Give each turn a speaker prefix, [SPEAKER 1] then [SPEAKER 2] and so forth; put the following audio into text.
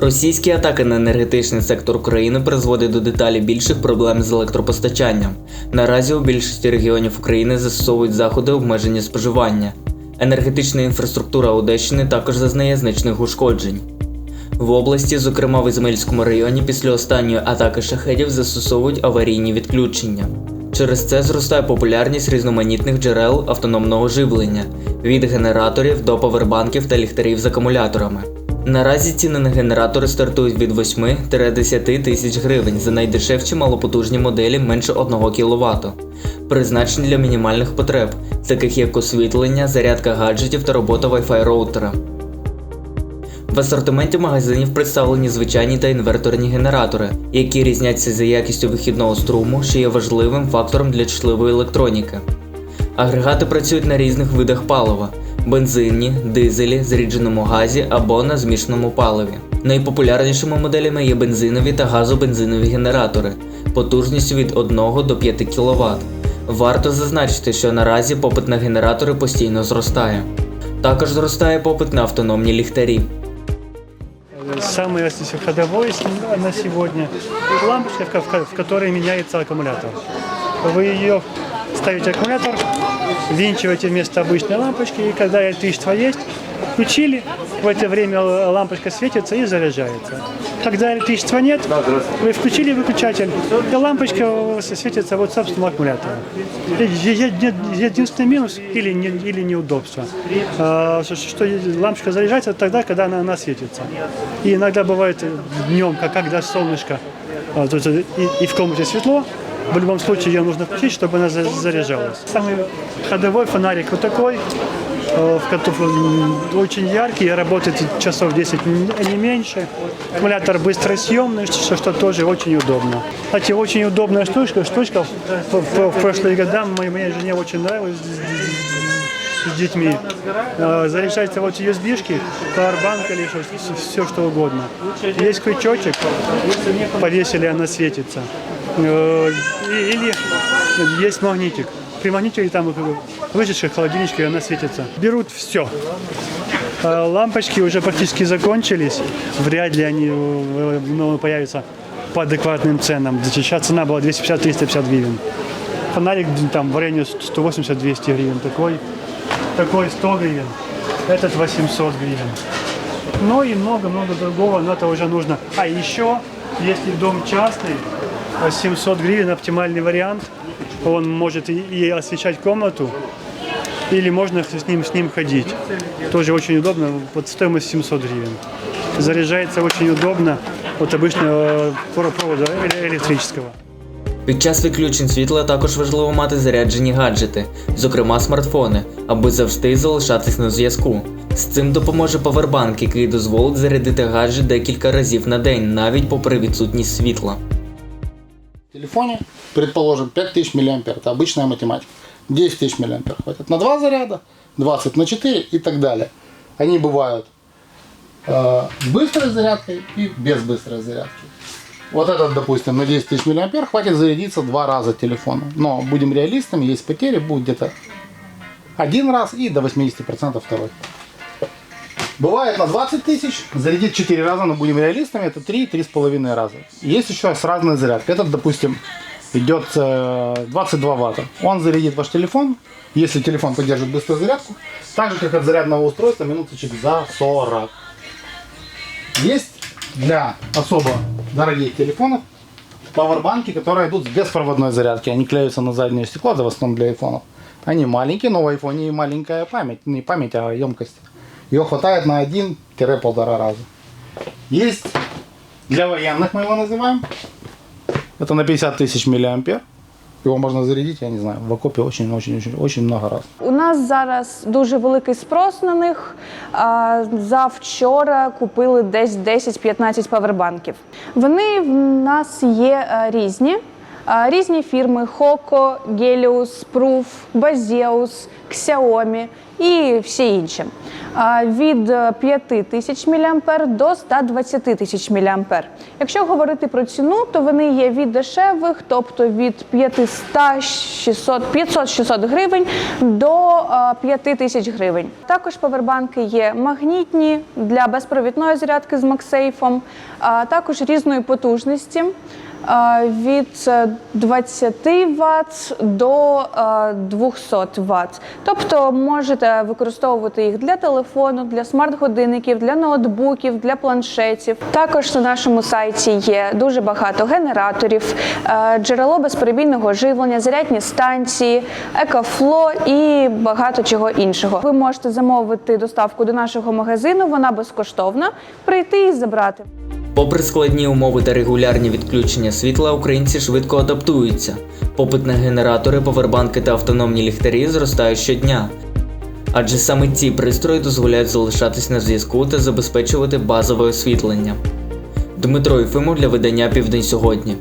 [SPEAKER 1] Російські атаки на енергетичний сектор України призводять до деталі більших проблем з електропостачанням. Наразі у більшості регіонів України застосовують заходи обмеження споживання. Енергетична інфраструктура Одещини також зазнає значних ушкоджень. В області, зокрема в Ізмаїльському районі, після останньої атаки шахедів застосовують аварійні відключення. Через це зростає популярність різноманітних джерел автономного живлення від генераторів до павербанків та ліхтарів з акумуляторами. Наразі ціни на генератори стартують від 8-10 тисяч гривень за найдешевші малопотужні моделі менше 1 кВт, призначені для мінімальних потреб, таких як освітлення, зарядка гаджетів та робота Wi-Fi роутера. В асортименті магазинів представлені звичайні та інверторні генератори, які різняться за якістю вихідного струму, що є важливим фактором для чутливої електроніки. Агрегати працюють на різних видах палива: бензинні, дизелі, зрідженому газі або на змішаному паливі. Найпопулярнішими моделями є бензинові та газобензинові генератори потужністю від 1 до 5 кВт. Варто зазначити, що наразі попит на генератори постійно зростає. Також зростає попит на автономні ліхтарі.
[SPEAKER 2] Самый ходовой на сегодня лампочка, в которой меняется аккумулятор. Вы ее ставите аккумулятор, винчиваете вместо обычной лампочки, и когда электричество есть, включили, в это время лампочка светится и заряжается. Когда электричества нет, вы включили выключатель, и лампочка светится вот собственным аккумулятором. Единственный минус или, не- или неудобство, а, что- лампочка заряжается тогда, когда она, она светится. И иногда бывает днем, как когда солнышко, а, и, и в комнате светло, в любом случае ее нужно включить, чтобы она за- заряжалась. Самый ходовой фонарик вот такой, э, в котором очень яркий, работает часов 10, н- не меньше. Аккумулятор быстросъемный, что, что тоже очень удобно. Кстати, очень удобная штучка. Штучка в, в- в прошлые года моей, моей жене очень нравилась с детьми. Э, Заряжается вот USB-шки, пауэрбанк или все что угодно. Есть крючочек, повесили, она светится. Э, и- Или есть магнитик. При магнитике там вышедших холодильничке она светится. Берут все. Лампочки уже практически закончились. Вряд ли они э, ну, появятся по адекватным ценам. Сейчас цена была 250-350 гривен. Фонарик там в районе 180-200 гривен. Такой, такой 100 гривен. Этот 800 гривен. Ну и много-много другого, но это уже нужно. А еще, если дом частный, э, 700 гривен оптимальный вариант. Он может и, освещать комнату, или можно с ним, с ним ходить. Тоже очень удобно, вот стоимость 700 гривен. Заряжается очень удобно от обычного э, провода эле- электрического.
[SPEAKER 1] Під час відключень світла також важливо мати заряджені гаджети, зокрема смартфони, аби завжди залишатись на зв'язку. З цим допоможе павербанк, який дозволить зарядити гаджет декілька разів на день, навіть попри відсутність світла.
[SPEAKER 3] В телефоне, предположим, 5000 мА, это обычная математика. 10 тысяч мА хватит на 2 заряда, 20 на 4 и так далее. Они бывают э, с быстрой зарядкой и без быстрой зарядки. Вот этот, допустим, на 10 тысяч мА хватит зарядиться два раза телефона. Но будем реалистами, есть потери, будет где-то один раз и до 80% второй. Бывает на 20 тысяч, зарядить 4 раза, но будем реалистами, это 3-3,5 раза. Есть еще с разной зарядкой. Этот, допустим, идет э, 22 ватта. Он зарядит ваш телефон, если телефон поддерживает быструю зарядку, так же, как от зарядного устройства, минуточек за 40. Есть для особо дорогих телефонов пауэрбанки, которые идут с беспроводной зарядки. Они клеются на заднее стекло, это в основном для айфонов. Они маленькие, но в айфоне и маленькая память. Не память, а емкость. Ее хватает на 1-1,5 раза. Есть для военных, мы его называем. Это на 50 тысяч миллиампер. Его можна зарядити, я не знаю, в окопі очень-очень-очень очень много раз.
[SPEAKER 4] У нас зараз дуже великий спрос на них. А, Завчора купили десь 10-15 павербанків. Вони в нас є е, різні. Е, Різні фірми Hoco, Gelius, Proof, Baseus, Xiaomi і всі інші. від 5 тисяч мА до 120 тисяч мА. Якщо говорити про ціну, то вони є від дешевих, тобто від 500-600 гривень до а, 5 тисяч гривень. Також павербанки є магнітні для безпровідної зарядки з MagSafe, а також різної потужності. Від е, 20 Вт до е, 200 Вт. Тобто можете використовувати їх для телефону, для смарт-годинників, для ноутбуків, для планшетів. Також на нашому сайті є дуже багато генераторів, е, джерело безперебійного живлення, зарядні станції, екофло і багато чого іншого. Ви можете замовити доставку до нашого магазину, вона безкоштовна, прийти і забрати.
[SPEAKER 1] Попри складні умови та регулярні відключення світла, українці швидко адаптуються. Попит на генератори, повербанки та автономні ліхтарі зростає щодня. Адже саме ці пристрої дозволяють залишатись на зв'язку та забезпечувати базове освітлення. Дмитро Єфимов для видання Південь сьогодні.